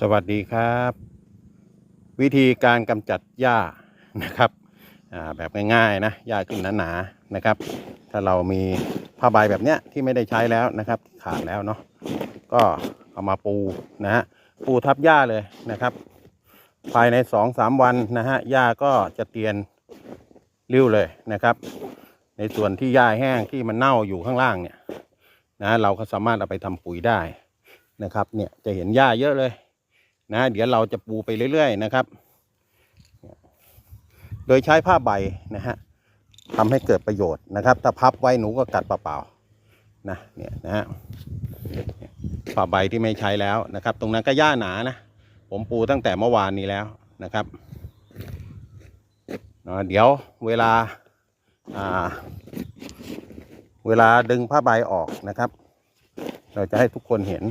สวัสดีครับ วิธีการกำจัดหญ้านะครับแบบง่ายๆนะหญ้าขึ้นหนาๆนะครับ ถ้าเรามีผ้าใบแบบเนี้ยที่ไม่ได้ใช้แล้วนะครับ ขาดแล้วเนาะก็เอามาปูนะฮะปูทับหญ้าเลยนะครับ ภายในสองสามวันนะฮะหญ้าก็จะเตียนริ้วเลยนะครับ ในส่วนที่หญ้าแห้งที่มันเน่าอยู่ข้างล่างเนี่ยนะเราก็สามารถเอาไปทำปุ๋ยได้นะครับเนี่ยจะเห็นหญ้าเยอะเลย นะ เดี๋ยวเราจะปูไปเรื่อย ๆ นะครับ โดยใช้ผ้าใบนะฮะทำให้เกิดประโยชน์นะครับ ถ้าพับไว้หนูก็กัดเปล่าๆนะเนี่ยนะฮะผ้าใบที่ไม่ใช้แล้วนะครับ ตรงนั้นก็หญ้าหนานะผมปูตั้งแต่เมื่อวานนี้แล้วนะครับเดี๋ยวเวลาเวลาดึงผ้าใบออกนะครับ เราจะให้ทุกคนเห็น